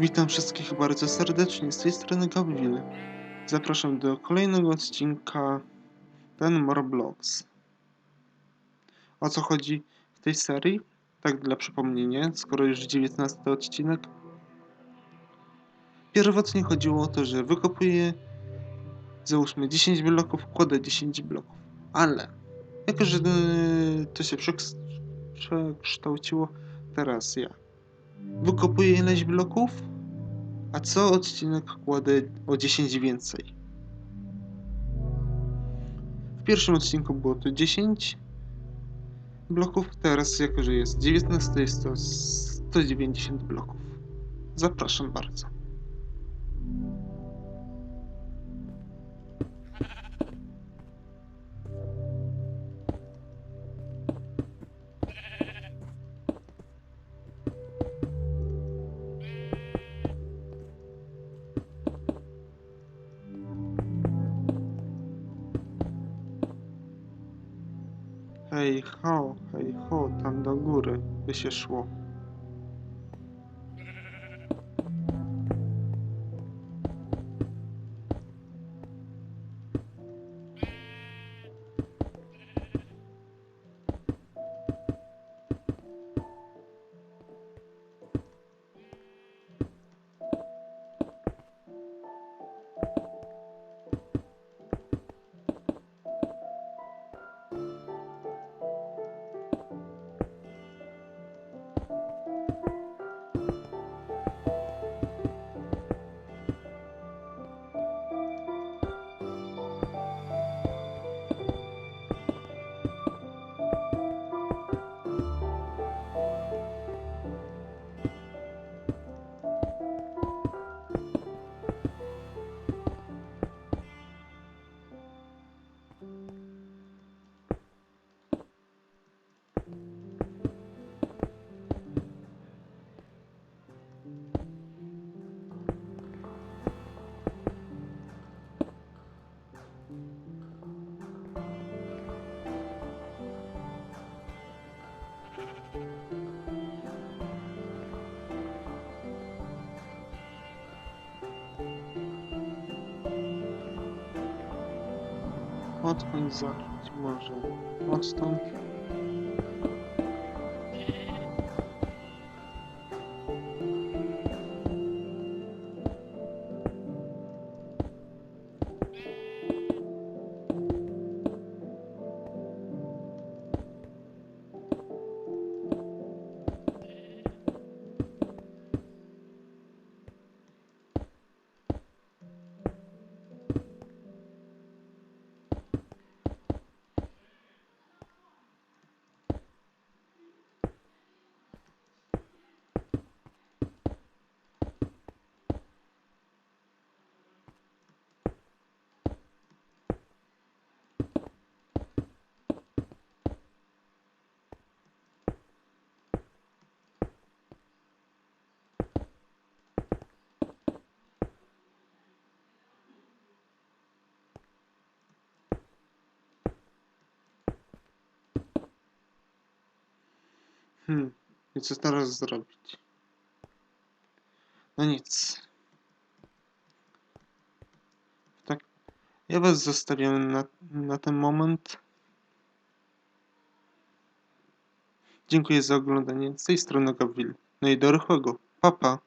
Witam wszystkich bardzo serdecznie, z tej strony Gabriel. Zapraszam do kolejnego odcinka Ten More. O co chodzi w tej serii? Tak dla przypomnienia, skoro już 19 odcinek. Pierwotnie chodziło o to, że wykopuję załóżmy 10 bloków, kładę 10 bloków. Ale jako, że e, to się przeks- przekształciło, teraz ja wykopuję ileś bloków, a co odcinek kładę o 10 więcej. W pierwszym odcinku było to 10 bloków, teraz jako, że jest 19 jest to 190 bloków. Zapraszam bardzo. Hej ho, hej ho, tam do góry by się szło. odchodź za kimś What's odstąp Hmm, i co teraz zrobić? No nic. Tak, ja was zostawiam na, na ten moment. Dziękuję za oglądanie. Z tej strony Gavril. No i do rychłego. Pa, pa.